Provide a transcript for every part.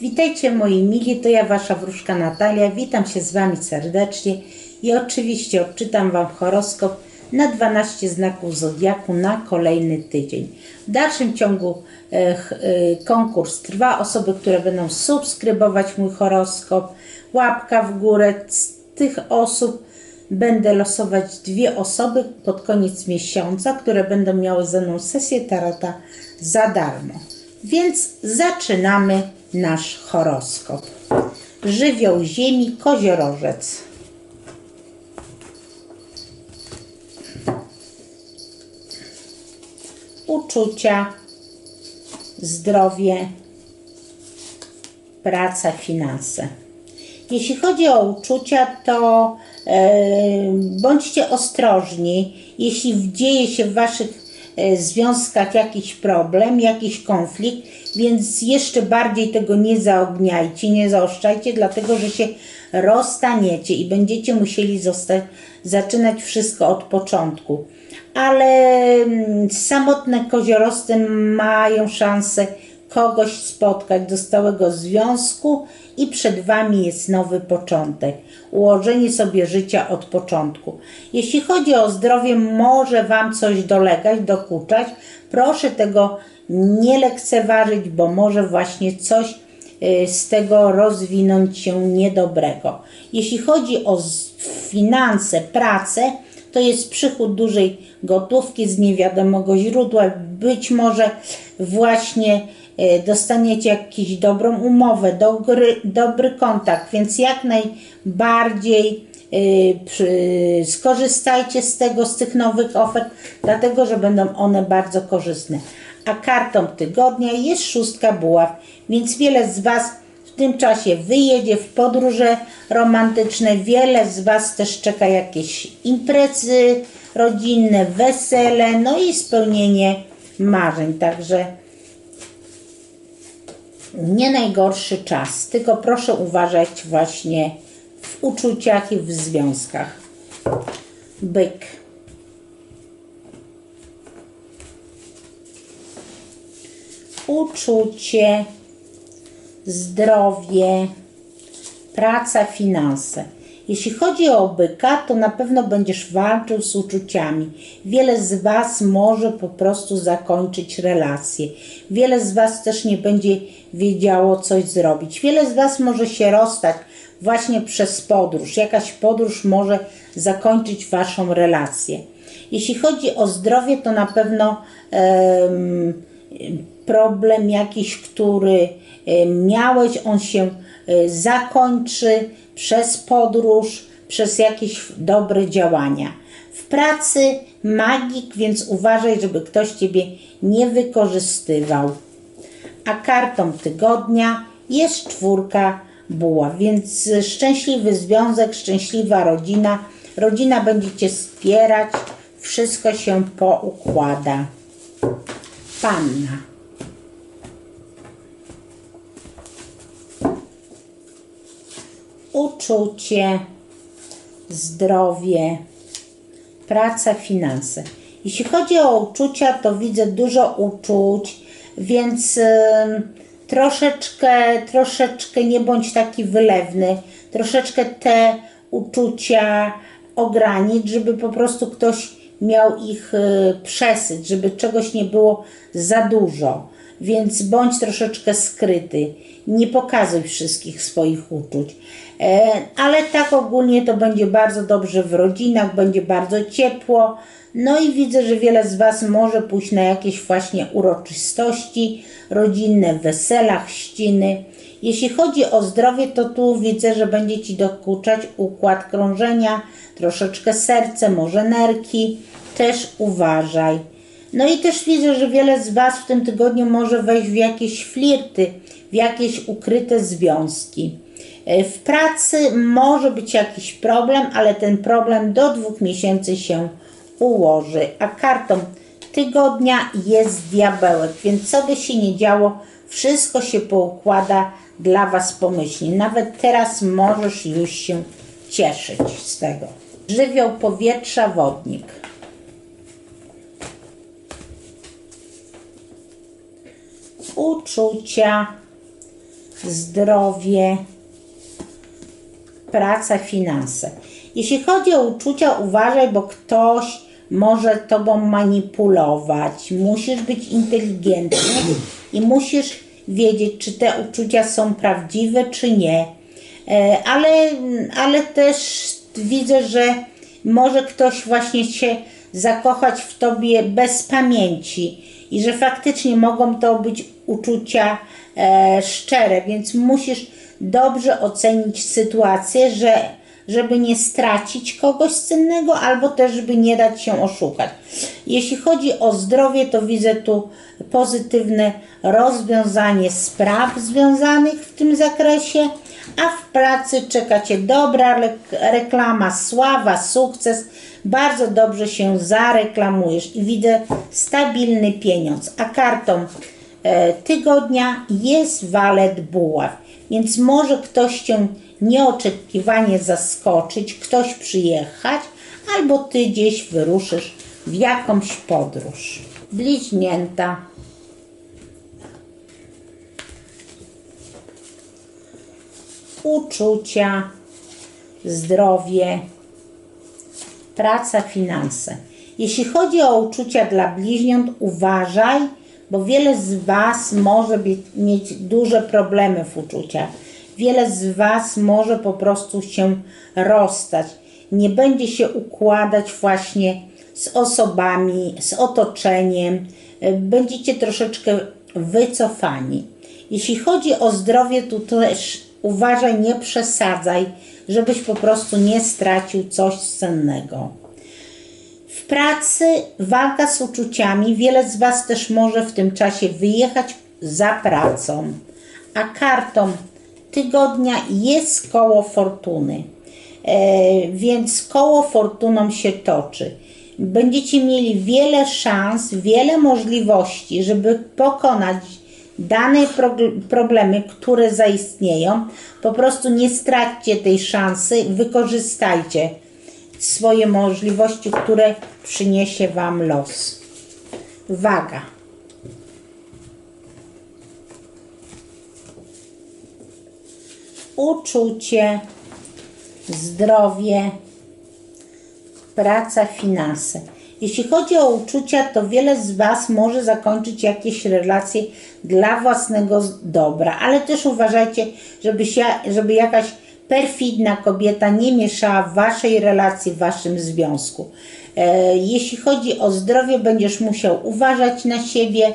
Witajcie moi mili, to ja Wasza wróżka Natalia. Witam się z Wami serdecznie i oczywiście odczytam Wam horoskop na 12 znaków Zodiaku na kolejny tydzień. W dalszym ciągu e, e, konkurs trwa. Osoby, które będą subskrybować mój horoskop, łapka w górę. Z tych osób będę losować dwie osoby pod koniec miesiąca, które będą miały ze mną sesję tarota za darmo. Więc zaczynamy nasz horoskop. Żywioł Ziemi, koziorożec. Uczucia, zdrowie, praca, finanse. Jeśli chodzi o uczucia, to e, bądźcie ostrożni, jeśli dzieje się w Waszych związkach jakiś problem, jakiś konflikt, więc jeszcze bardziej tego nie zaogniajcie, nie zaostrzajcie, dlatego że się rozstaniecie i będziecie musieli zostać, zaczynać wszystko od początku. Ale mm, samotne koziorosty mają szansę kogoś spotkać do stałego związku i przed Wami jest nowy początek. Ułożenie sobie życia od początku. Jeśli chodzi o zdrowie, może Wam coś dolegać, dokuczać. Proszę tego nie lekceważyć, bo może właśnie coś y, z tego rozwinąć się niedobrego. Jeśli chodzi o finanse, pracę, to jest przychód dużej gotówki z niewiadomego źródła. Być może właśnie dostaniecie jakąś dobrą umowę, dobry, dobry kontakt, więc jak najbardziej e, skorzystajcie z tego, z tych nowych ofert, dlatego że będą one bardzo korzystne. A kartą tygodnia jest szóstka buław, więc wiele z Was w tym czasie wyjedzie w podróże romantyczne. Wiele z Was też czeka jakieś imprezy rodzinne, wesele, no i spełnienie marzeń. Także nie najgorszy czas, tylko proszę uważać właśnie w uczuciach i w związkach. Byk. Uczucie, zdrowie, praca, finanse. Jeśli chodzi o byka, to na pewno będziesz walczył z uczuciami. Wiele z Was może po prostu zakończyć relację. Wiele z Was też nie będzie wiedziało coś zrobić. Wiele z Was może się rozstać właśnie przez podróż. Jakaś podróż może zakończyć Waszą relację. Jeśli chodzi o zdrowie, to na pewno em, problem jakiś, który miałeś, on się zakończy przez podróż, przez jakieś dobre działania. W pracy magik, więc uważaj, żeby ktoś Ciebie nie wykorzystywał. A kartą tygodnia jest czwórka buław, więc szczęśliwy związek, szczęśliwa rodzina. Rodzina będzie Cię wspierać, wszystko się poukłada. Panna. Uczucie, zdrowie, praca, finanse. Jeśli chodzi o uczucia, to widzę dużo uczuć, więc ym, troszeczkę, troszeczkę nie bądź taki wylewny, troszeczkę te uczucia ogranić, żeby po prostu ktoś miał ich y, przesyć, żeby czegoś nie było za dużo. Więc bądź troszeczkę skryty. Nie pokazuj wszystkich swoich uczuć. E, ale tak ogólnie to będzie bardzo dobrze w rodzinach, będzie bardzo ciepło. No i widzę, że wiele z Was może pójść na jakieś właśnie uroczystości rodzinne, wesela, chrzciny. Jeśli chodzi o zdrowie, to tu widzę, że będzie Ci dokuczać układ krążenia, troszeczkę serce, może nerki. Też uważaj. No i też widzę, że wiele z Was w tym tygodniu może wejść w jakieś flirty, w jakieś ukryte związki. E, W pracy może być jakiś problem, ale ten problem do dwóch miesięcy się ułoży. A kartą tygodnia jest diabełek, więc co by się nie działo, wszystko się poukłada dla Was pomyślnie. Nawet teraz możesz już się cieszyć z tego. Żywioł powietrza, wodnik. Uczucia, zdrowie, praca, finanse. Jeśli chodzi o uczucia, uważaj, bo ktoś może tobą manipulować. Musisz być inteligentny i musisz wiedzieć, czy te uczucia są prawdziwe, czy nie. E, Ale, ale też widzę, że może ktoś właśnie się zakochać w tobie bez pamięci i że faktycznie mogą to być uczucia e, szczere, więc musisz dobrze ocenić sytuację, że, żeby nie stracić kogoś cennego, albo też, żeby nie dać się oszukać. Jeśli chodzi o zdrowie, to widzę tu pozytywne rozwiązanie spraw związanych w tym zakresie, a w pracy czeka Cię dobra reklama, sława, sukces. Bardzo dobrze się zareklamujesz i widzę stabilny pieniądz. A kartą e, tygodnia jest walet buław. Więc może ktoś Cię nieoczekiwanie zaskoczyć, ktoś przyjechać, albo Ty gdzieś wyruszysz w jakąś podróż. Bliźnięta. Uczucia, zdrowie, praca, finanse. Jeśli chodzi o uczucia dla bliźniąt, uważaj, bo wiele z Was może być, mieć duże problemy w uczuciach. Wiele z Was może po prostu się rozstać. Nie będzie się układać właśnie z osobami, z otoczeniem. Będziecie troszeczkę wycofani. Jeśli chodzi o zdrowie, tu też uważaj, nie przesadzaj, żebyś po prostu nie stracił coś cennego. W pracy walka z uczuciami. Wiele z Was też może w tym czasie wyjechać za pracą. A kartą tygodnia jest koło fortuny. E, więc koło fortuną się toczy. Będziecie mieli wiele szans, wiele możliwości, żeby pokonać dane problemy, które zaistnieją. Po prostu nie straćcie tej szansy, wykorzystajcie swoje możliwości, które przyniesie Wam los. Waga. Uczucie, zdrowie, praca, finanse. Jeśli chodzi o uczucia, to wiele z Was może zakończyć jakieś relacje dla własnego dobra, ale też uważajcie, żeby, się, żeby jakaś perfidna kobieta nie mieszała w Waszej relacji, w Waszym związku. E, jeśli chodzi o zdrowie, będziesz musiał uważać na siebie,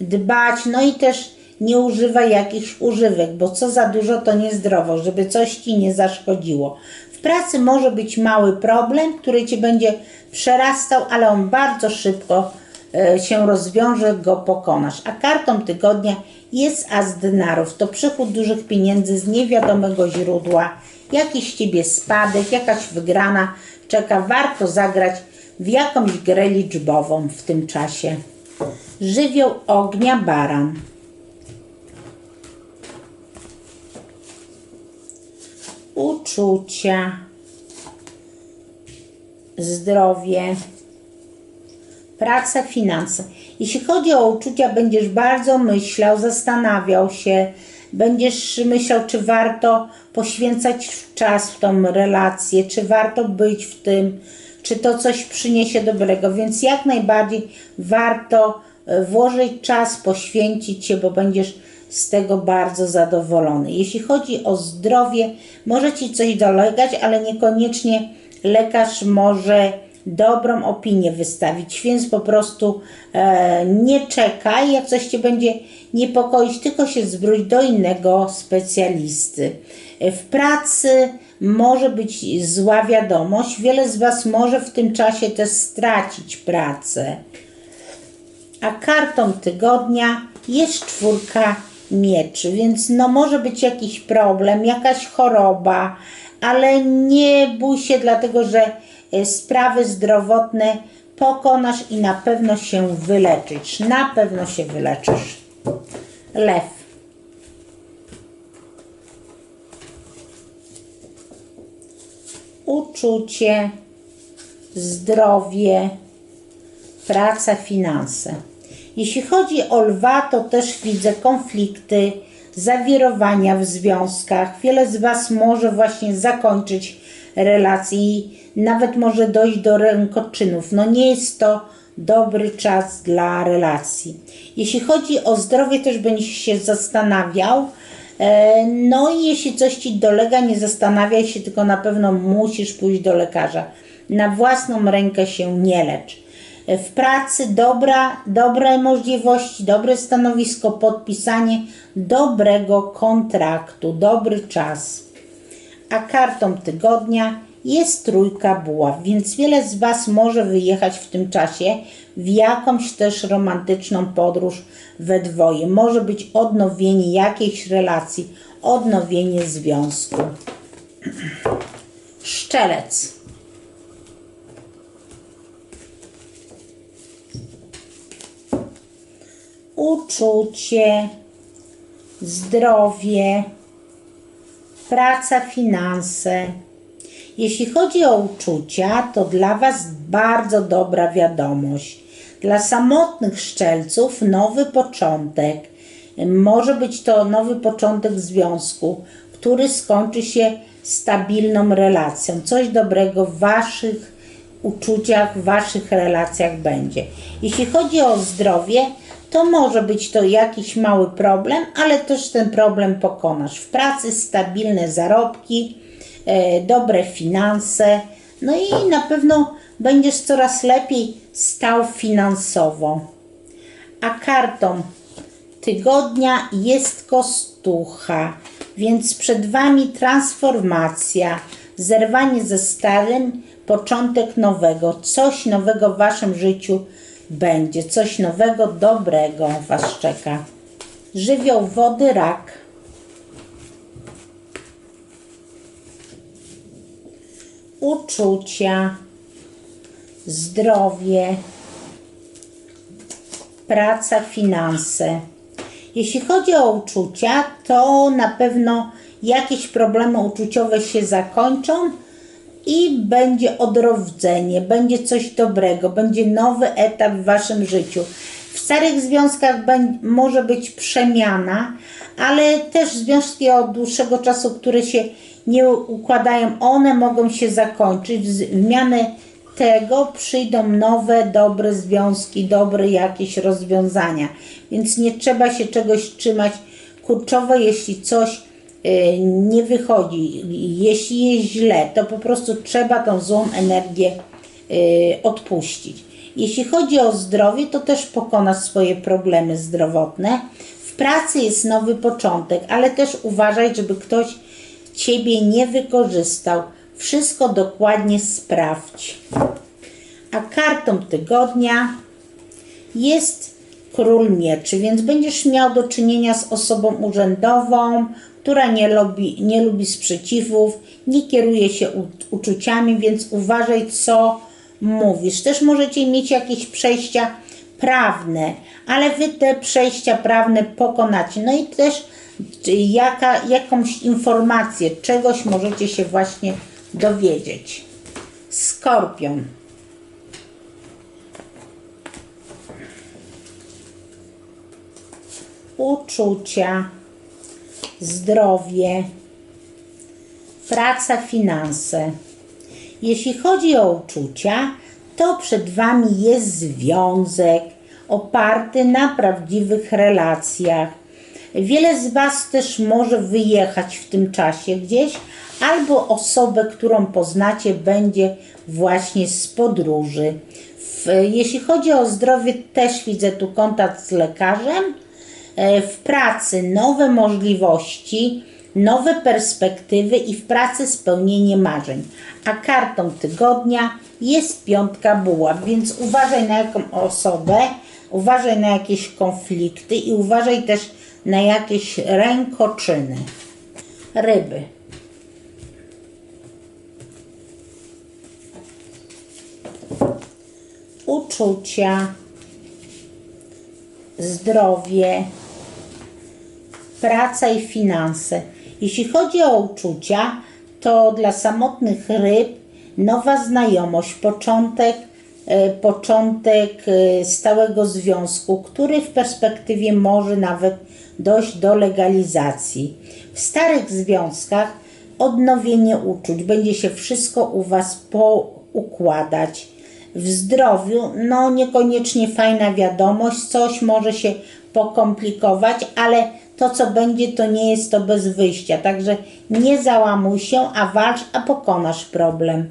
dbać, no i też nie używaj jakichś używek, bo co za dużo to niezdrowo, żeby coś Ci nie zaszkodziło. W pracy może być mały problem, który Cię będzie przerastał, ale on bardzo szybko e, się rozwiąże, go pokonasz. A kartą tygodnia jest as denarów. To przychód dużych pieniędzy z niewiadomego źródła, jakiś Ciebie spadek, jakaś wygrana czeka. Warto zagrać w jakąś grę liczbową w tym czasie. Żywioł ognia baran. Uczucia, zdrowie, praca, finanse. Jeśli chodzi o uczucia, będziesz bardzo myślał, zastanawiał się, będziesz myślał, czy warto poświęcać czas w tą relację, czy warto być w tym, czy to coś przyniesie dobrego. Więc jak najbardziej warto e, włożyć czas, poświęcić się, bo będziesz z tego bardzo zadowolony. Jeśli chodzi o zdrowie, może Ci coś dolegać, ale niekoniecznie lekarz może dobrą opinię wystawić, więc po prostu e, nie czekaj, jak coś Cię będzie niepokoić, tylko się zwróć do innego specjalisty. W pracy może być zła wiadomość, wiele z Was może w tym czasie też stracić pracę. A kartą tygodnia jest czwórka mieczy, więc no może być jakiś problem, jakaś choroba, ale nie bój się, dlatego że e, sprawy zdrowotne pokonasz i na pewno się wyleczysz. Na pewno się wyleczysz. Lew. Uczucie, zdrowie, praca, finanse. Jeśli chodzi o lwa, to też widzę konflikty, zawirowania w związkach. Wiele z Was może właśnie zakończyć relacje i nawet może dojść do rękoczynów. No nie jest to dobry czas dla relacji. Jeśli chodzi o zdrowie, też będziesz się zastanawiał. E, No i jeśli coś Ci dolega, nie zastanawiaj się, tylko na pewno musisz pójść do lekarza. Na własną rękę się nie lecz. E, W pracy dobra, dobre możliwości, dobre stanowisko, podpisanie dobrego kontraktu, dobry czas a kartą tygodnia jest trójka buław, więc wiele z Was może wyjechać w tym czasie w jakąś też romantyczną podróż we dwoje. Może być odnowienie jakiejś relacji, odnowienie związku. Szczelec. Uczucie, zdrowie, praca, finanse. Jeśli chodzi o uczucia, to dla Was bardzo dobra wiadomość. Dla samotnych szczelców nowy początek. Może być to nowy początek związku, który skończy się stabilną relacją. Coś dobrego w Waszych uczuciach, w Waszych relacjach będzie. Jeśli chodzi o zdrowie, to może być to jakiś mały problem, ale też ten problem pokonasz. W pracy stabilne zarobki, e, dobre finanse, no i na pewno będziesz coraz lepiej stał finansowo. A kartą tygodnia jest kostucha, więc przed Wami transformacja, zerwanie ze starym, początek nowego, coś nowego w Waszym życiu będzie, coś nowego, dobrego Was czeka. Żywioł wody, rak. Uczucia, zdrowie, praca, finanse. Jeśli chodzi o uczucia, to na pewno jakieś problemy uczuciowe się zakończą i będzie odrodzenie, będzie coś dobrego, będzie nowy etap w waszym życiu. W starych związkach może być przemiana, ale też związki od dłuższego czasu, które się nie układają, one mogą się zakończyć. W zmianę tego przyjdą nowe, dobre związki, dobre jakieś rozwiązania. Więc nie trzeba się czegoś trzymać kurczowo, jeśli coś nie wychodzi, jeśli jest źle, to po prostu trzeba tą złą energię y, odpuścić. Jeśli chodzi o zdrowie, to też pokonasz swoje problemy zdrowotne. W pracy jest nowy początek, ale też uważaj, żeby ktoś Ciebie nie wykorzystał. Wszystko dokładnie sprawdź. A kartą tygodnia jest król mieczy, więc będziesz miał do czynienia z osobą urzędową, która nie lubi, nie lubi sprzeciwów, nie kieruje się u, uczuciami, więc uważaj, co mówisz. Też możecie mieć jakieś przejścia prawne, ale wy te przejścia prawne pokonacie. No i też jaka, jakąś informację, czegoś możecie się właśnie dowiedzieć. Skorpion. Uczucia, zdrowie, praca, finanse. Jeśli chodzi o uczucia, to przed Wami jest związek oparty na prawdziwych relacjach. Wiele z Was też może wyjechać w tym czasie gdzieś, albo osobę, którą poznacie, będzie właśnie z podróży. Jeśli chodzi o zdrowie, też widzę tu kontakt z lekarzem. E, W pracy nowe możliwości, nowe perspektywy i w pracy spełnienie marzeń. A kartą tygodnia jest piątka buław, więc uważaj na jaką osobę, uważaj na jakieś konflikty i uważaj też na jakieś rękoczyny. Ryby. Uczucia, zdrowie, praca i finanse. Jeśli chodzi o uczucia, to dla samotnych ryb nowa znajomość, początek e, początek e, stałego związku, który w perspektywie może nawet dojść do legalizacji. W starych związkach odnowienie uczuć, będzie się wszystko u Was poukładać. W zdrowiu, no niekoniecznie fajna wiadomość, coś może się pokomplikować, ale to co będzie, to nie jest to bez wyjścia. Także nie załamuj się, a walcz, a pokonasz problem.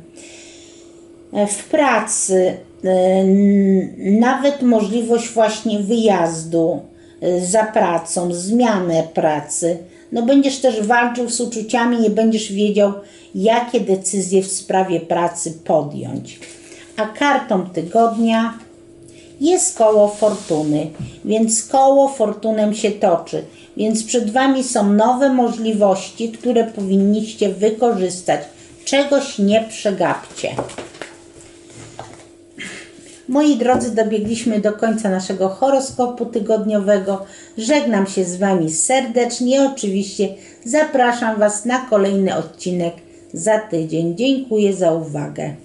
E, W pracy e, nawet możliwość właśnie wyjazdu e, za pracą, zmianę pracy. No będziesz też walczył z uczuciami, nie będziesz wiedział, jakie decyzje w sprawie pracy podjąć. A kartą tygodnia jest koło fortuny, więc koło fortunem się toczy. Więc przed Wami są nowe możliwości, które powinniście wykorzystać. Czegoś nie przegapcie. Moi drodzy, dobiegliśmy do końca naszego horoskopu tygodniowego. Żegnam się z Wami serdecznie. Oczywiście zapraszam Was na kolejny odcinek za tydzień. Dziękuję za uwagę.